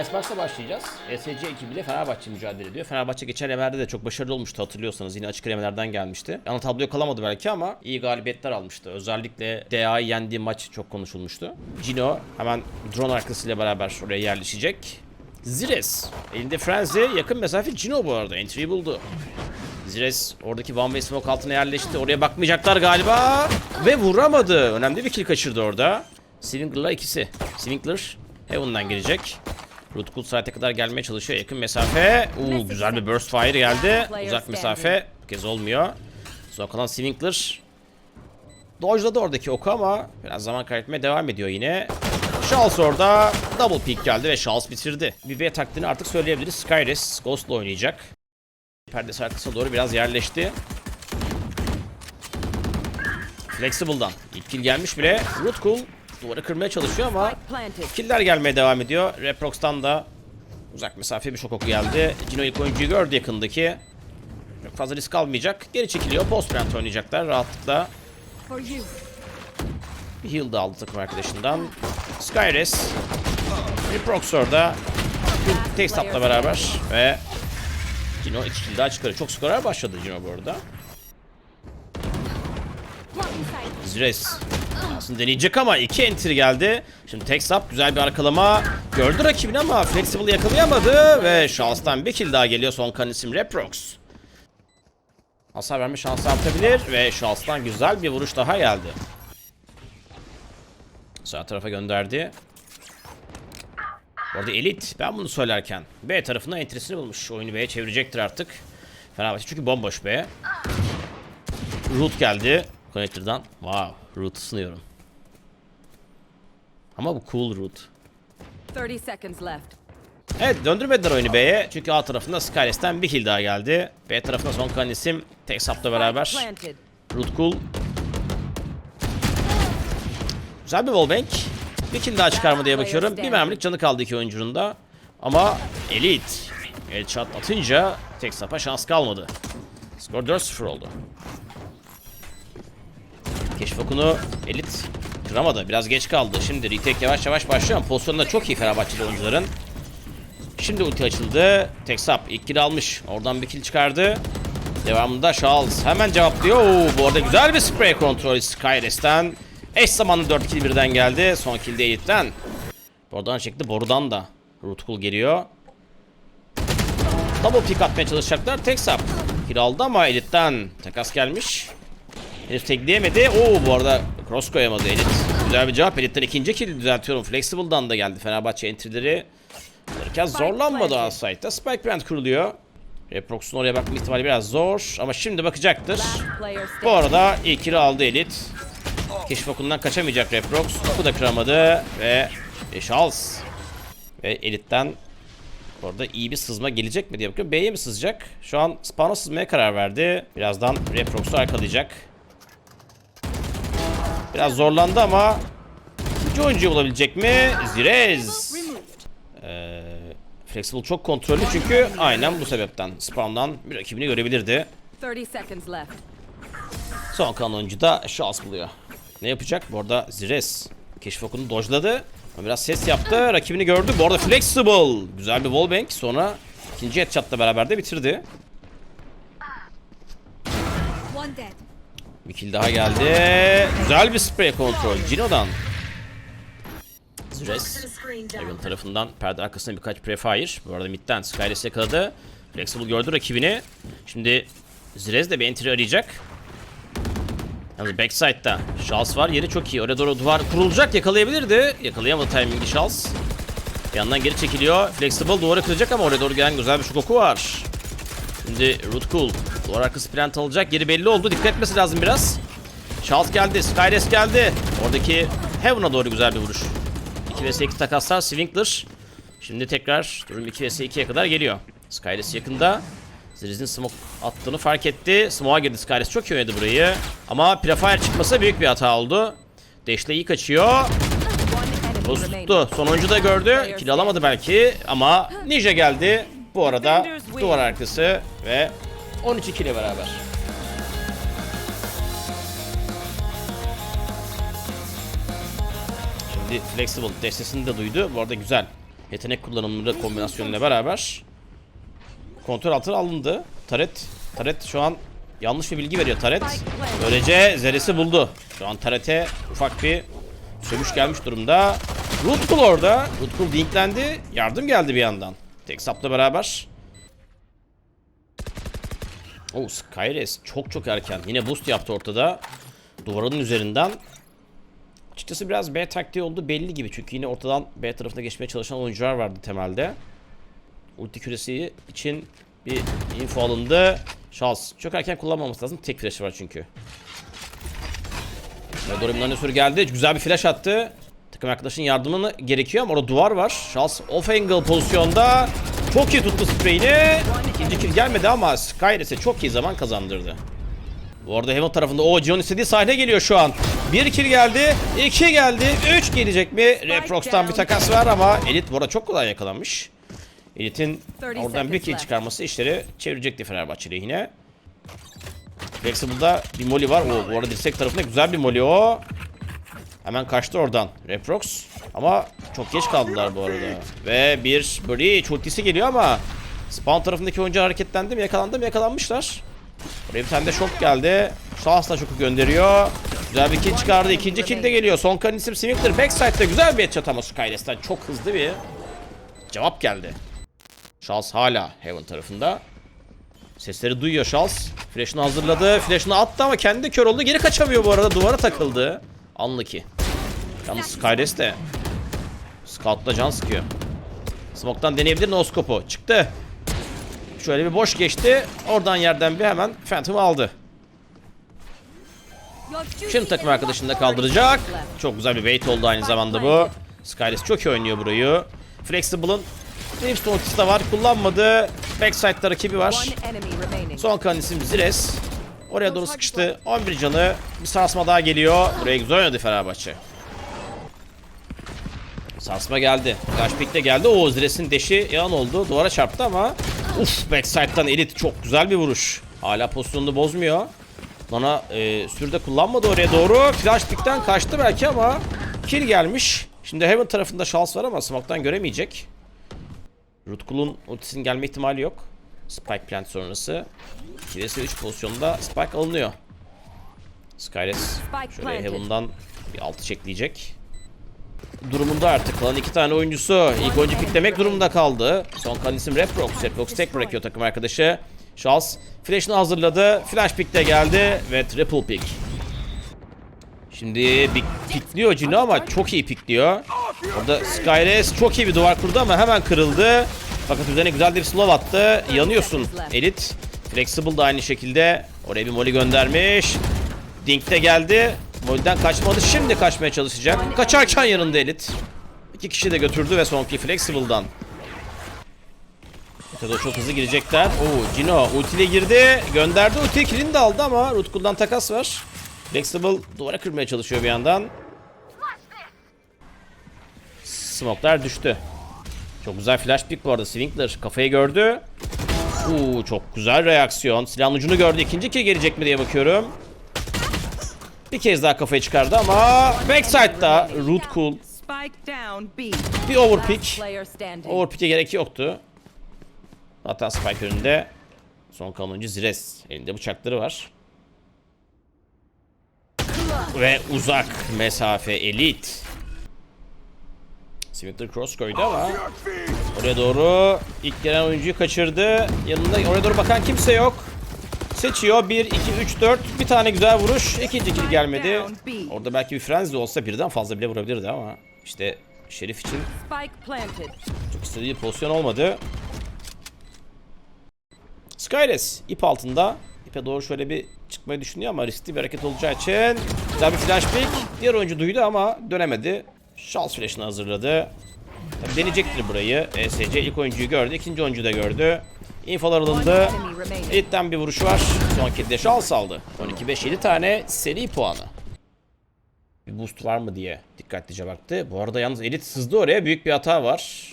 Icebox'la başlayacağız. ESC ekibiyle Fenerbahçe mücadele ediyor. Fenerbahçe geçen elemlerde de çok başarılı olmuştu hatırlıyorsanız. Yine açık elemelerden gelmişti. Ana tabloya kalamadı belki ama iyi galibiyetler almıştı. Özellikle DA'yı yendiği maç çok konuşulmuştu. Cino hemen drone arkasıyla beraber oraya yerleşecek. Zires. Elinde Frenzy. Yakın mesafe Cino bu arada. Entry buldu. Zires oradaki one way smoke altına yerleşti. Oraya bakmayacaklar galiba. Ve vuramadı. Önemli bir kill kaçırdı orada. Swingler'la ikisi. Swingler Heaven'dan gelecek. Root site'e kadar gelmeye çalışıyor. Yakın mesafe. Uuu güzel bir burst fire geldi. Uzak mesafe. Bu kez olmuyor. Son kalan Swingler. Dodge'ladı oradaki oku ama biraz zaman kaybetmeye devam ediyor yine. Charles orada double pick geldi ve Charles bitirdi. Bir V taktiğini artık söyleyebiliriz. Skyres Ghost'la oynayacak. Perdesi arkasına doğru biraz yerleşti. Flexible'dan ilk kill gelmiş bile. Root Cool duvarı kırmaya çalışıyor ama killer gelmeye devam ediyor. Reprox'tan da uzak mesafe bir şok oku geldi. Cino ilk oyuncuyu gördü yakındaki. Çok fazla risk almayacak. Geri çekiliyor. Post plant oynayacaklar rahatlıkla. Bir heal da aldı takım arkadaşından. Skyres. Reprox orada. Tek sapla beraber ve Cino 2 kill daha çıkarıyor. Çok skorer başladı Cino bu arada. Zres. Aslında deneyecek ama iki entry geldi. Şimdi tek sap güzel bir arkalama. Gördü rakibini ama Flexible yakalayamadı. Ve şanstan bir kill daha geliyor son kan isim Reprox. Hasar verme şansı artabilir ve şanstan güzel bir vuruş daha geldi. Sağ tarafa gönderdi. Bu arada Elit ben bunu söylerken B tarafında entrisini bulmuş. Oyunu B'ye çevirecektir artık. Fenerbahçe çünkü bomboş B. Root geldi. Connector'dan. Wow. Root'u sınıyorum. Ama bu cool Root. 30 seconds left. Evet döndürmediler oyunu B'ye. Çünkü A tarafında Skyles'ten bir kill daha geldi. B tarafında son kalan isim tek sapla beraber. Root cool. Güzel bir wallbang. Bir kill daha çıkar mı diye bakıyorum. Bir mermilik canı kaldı iki oyuncunun da. Ama elit. Headshot atınca tek sapa şans kalmadı. Skor 4-0 oldu. Keşif elit kıramadı. Biraz geç kaldı. Şimdi retake yavaş yavaş başlıyor ama pozisyonda çok iyi Fenerbahçeli oyuncuların. Şimdi ulti açıldı. Tek sap ilk kill almış. Oradan bir kill çıkardı. Devamında Charles hemen cevaplıyor. Oo, bu arada güzel bir spray kontrolü Skyres'ten. Eş zamanlı 4 kill birden geldi. Son kill de Elite'den. Buradan çekti. Borudan da. Rutkul geliyor. Double pick atmaya çalışacaklar. Tek sap. Kill aldı ama Elite'den takas gelmiş. Henüz tekleyemedi. Oo bu arada cross koyamadı Elit. Güzel bir cevap. Elite'den ikinci kill düzeltiyorum. Flexible'dan da geldi Fenerbahçe entry'leri. Alırken zorlanmadı outside'da. Spike plant kuruluyor. Reprox'un oraya bakma ihtimali biraz zor. Ama şimdi bakacaktır. Bu arada ilk kili aldı Elit. Keşif okulundan kaçamayacak Reprox. Bu da kıramadı ve e, Charles. Ve Elit'ten orada iyi bir sızma gelecek mi diye bakıyorum. B'ye mi sızacak? Şu an spawn'a sızmaya karar verdi. Birazdan Reprox'u arkalayacak. Biraz zorlandı ama ikinci oyuncuyu bulabilecek mi? Zirez. Ee, Flexible çok kontrollü çünkü aynen bu sebepten spawn'dan bir rakibini görebilirdi. 30 seconds left. Son kalan oyuncu da şans buluyor. Ne yapacak? Bu arada Zires keşif okunu dojladı. Biraz ses yaptı. Rakibini gördü. Bu arada Flexible. Güzel bir wallbang. Sonra ikinci headshot'la beraber de bitirdi. Bir kill daha geldi. Güzel bir spray kontrol. Cino'dan. Zires. Evil tarafından perde arkasına birkaç prefire. Bu arada midden Skyres yakaladı. Flexible gördü rakibini. Şimdi Zirez de bir entry arayacak. Yalnız backside'da Charles var. Yeri çok iyi. Oraya doğru duvar kurulacak. Yakalayabilirdi. Yakalayamadı timing'i Charles. Yandan geri çekiliyor. Flexible duvarı kıracak ama oraya doğru gelen güzel bir şokoku var. Şimdi Root Cool. Duvar arkası plant alacak. Yeri belli oldu. Dikkat etmesi lazım biraz. Charles geldi. Skyres geldi. Oradaki Heaven'a doğru güzel bir vuruş. 2 vs 2 takaslar. Swinkler. Şimdi tekrar durum 2 vs 2'ye kadar geliyor. Skyres yakında. Ziriz'in smoke attığını fark etti. Smoke'a girdi Skyres. Çok iyi oynadı burayı. Ama Prefire çıkması büyük bir hata oldu. Dash'le iyi kaçıyor. Remaining. tuttu. Son oyuncu da gördü. Kill alamadı belki ama Ninja geldi. Bu arada duvar arkası ve 13 kill beraber. Şimdi Flexible destesini de duydu. Bu arada güzel. yetenek kullanımları kombinasyonuyla beraber kontrol altına alındı. Taret, Taret şu an yanlış bir bilgi veriyor Taret. Böylece Zeres'i buldu. Şu an Taret'e ufak bir sövüş gelmiş durumda. Rutkul orada. Rutkul linklendi. Yardım geldi bir yandan. Tek sapla beraber. Oh Skyres çok çok erken. Yine boost yaptı ortada. Duvarın üzerinden. Açıkçası biraz B taktiği oldu belli gibi. Çünkü yine ortadan B tarafına geçmeye çalışan oyuncular vardı temelde. Ulti küresi için bir info alındı. Şans. Çok erken kullanmaması lazım. Tek flash var çünkü. Ve Dorim'den sürü geldi. Güzel bir flash attı. Takım arkadaşın yardımını gerekiyor ama orada duvar var. Şans off angle pozisyonda. Çok iyi tuttu spreyini. İkinci kill gelmedi ama Skyres'e çok iyi zaman kazandırdı. Bu arada Heaven tarafında o John istediği sahne geliyor şu an. Bir kill geldi, iki geldi, üç gelecek mi? Reprox'tan bir takas var ama Elit bu arada çok kolay yakalanmış. Elit'in oradan bir kill çıkarması işleri çevirecekti Fenerbahçe lehine. Flexible'da bir molly var. O, bu arada dirsek tarafında güzel bir molly o. Hemen kaçtı oradan Reprox. Ama çok geç kaldılar bu arada. Ve bir Breach ultisi geliyor ama Spawn tarafındaki oyuncu hareketlendi mi? Yakalandı mı? Yakalanmışlar. Oraya bir tane de şok geldi. Şahs da şoku gönderiyor. Güzel bir kill çıkardı. İkinci kill de geliyor. Son kan isim Swingler. Backside'de güzel bir headshot ama Skyles'ten çok hızlı bir cevap geldi. Charles hala Heaven tarafında. Sesleri duyuyor Charles. Flash'ını hazırladı. Flash'ını attı ama kendi kör oldu. Geri kaçamıyor bu arada. Duvara takıldı. Unlucky. Yalnız Skyres de Scout'la can sıkıyor. Smoke'tan deneyebilir no scope'u. Çıktı. Şöyle bir boş geçti. Oradan yerden bir hemen Phantom'ı aldı. Şimdi takım arkadaşını da kaldıracak. Çok güzel bir bait oldu aynı zamanda bu. Skyless çok iyi oynuyor burayı. Flexible'ın Brimstone ultisi de var. Kullanmadı. Backside'da rakibi var. Son kalan isim Zires. Oraya doğru sıkıştı. 11 canı. Bir sarsma daha geliyor. Buraya güzel oynadı Fenerbahçe. Sarsma geldi. Flash pick de geldi. O Zires'in deşi yan oldu. Duvara çarptı ama Uf backside'dan elit çok güzel bir vuruş. Hala pozisyonunu bozmuyor. Bana e, sürde kullanmadı oraya doğru. Flash pick'ten kaçtı belki ama kill gelmiş. Şimdi Heaven tarafında şans var ama smoke'tan göremeyecek. Rutkul'un ultisinin gelme ihtimali yok. Spike plant sonrası. 2'de 3 pozisyonda Spike alınıyor. Skyres şöyle Heaven'dan bir altı çekleyecek. Durumunda artık kalan iki tane oyuncusu ilk oyuncu piklemek durumunda kaldı. Son kalan isim Reprox. Reprox tek bırakıyor takım arkadaşı. Charles flash'ını hazırladı. Flash pick de geldi ve triple pick. Şimdi bir pikliyor Cino ama çok iyi pikliyor. Orada Skyres çok iyi bir duvar kurdu ama hemen kırıldı. Fakat üzerine güzel bir slow attı. Yanıyorsun Elit. Flexible da aynı şekilde. Oraya bir molly göndermiş. Dink de geldi. Molly'den kaçmadı. Şimdi kaçmaya çalışacak. Kaçarken yanında Elit. İki kişi de götürdü ve sonki Flexible'dan. Tabii çok hızlı girecekler. Oo Cino ultiyle girdi. Gönderdi ulti killini de aldı ama Rutkul'dan takas var. Flexible duvara kırmaya çalışıyor bir yandan. Smoke'lar düştü. Çok güzel flash pick bu arada. Swinkler kafayı gördü. Uuu çok güzel reaksiyon. Silahın ucunu gördü. İkinci kill gelecek mi diye bakıyorum. Bir kez daha kafayı çıkardı ama backside'da root cool. Bir overpick. Overpick'e gerek yoktu. Hatta Spike önünde. Son kalan oyuncu Zires. Elinde bıçakları var. Ve uzak mesafe elit. Swinkler cross koydu ama oraya doğru ilk gelen oyuncuyu kaçırdı. Yanında oraya doğru bakan kimse yok. Seçiyor. 1, 2, 3, 4. Bir tane güzel vuruş. İkinci kill gelmedi. Orada belki bir frenzy olsa birden fazla bile vurabilirdi ama işte Şerif için çok istediği pozisyon olmadı. Skyres ip altında. İpe doğru şöyle bir çıkmayı düşünüyor ama riskli bir hareket olacağı için güzel bir flash pick. Diğer oyuncu duydu ama dönemedi. Charles flash'ını hazırladı. Tabii deneyecektir burayı. ESC ilk oyuncuyu gördü. ikinci oyuncu da gördü. Infolar alındı. Elit'ten bir vuruş var. Son kilde Charles aldı. 12-5-7 tane seri puanı. Bir boost var mı diye dikkatlice baktı. Bu arada yalnız Elit sızdı oraya. Büyük bir hata var.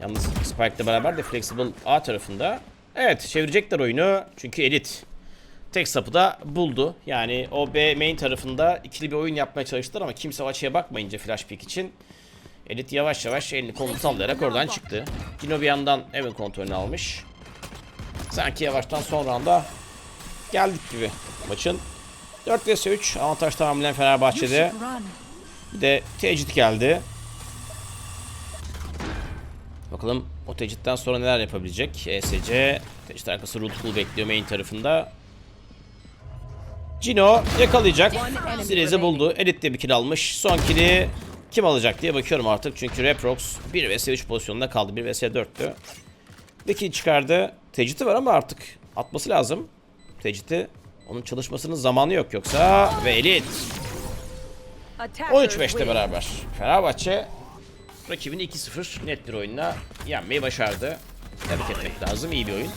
Yalnız Spike'la beraber de Flexible A tarafında. Evet çevirecekler oyunu. Çünkü Elit tek sapı da buldu. Yani o B main tarafında ikili bir oyun yapmaya çalıştılar ama kimse o açıya bakmayınca flash pick için Elit yavaş yavaş elini kolunu sallayarak oradan çıktı. Cino bir yandan evin kontrolünü almış. Sanki yavaştan son rounda geldik gibi maçın. 4 vs 3 avantaj tamamen Fenerbahçe'de. Bir de tecrit geldi. Bakalım o tecritten sonra neler yapabilecek. ESC tecrit arkası Rootful bekliyor main tarafında. Cino yakalayacak. Sirez'i buldu. Elit de bir kill almış. Son kill'i kim alacak diye bakıyorum artık. Çünkü Reprox 1 vs 3 pozisyonunda kaldı. 1 vs 4'tü. Bir kill çıkardı. Tecriti var ama artık atması lazım. Tecriti. Onun çalışmasının zamanı yok yoksa. Ve Elit. Attackers 13-5'te win. beraber. Fenerbahçe rakibini 2-0 net bir oyunla yenmeyi başardı. Tebrik etmek lazım. İyi bir oyun.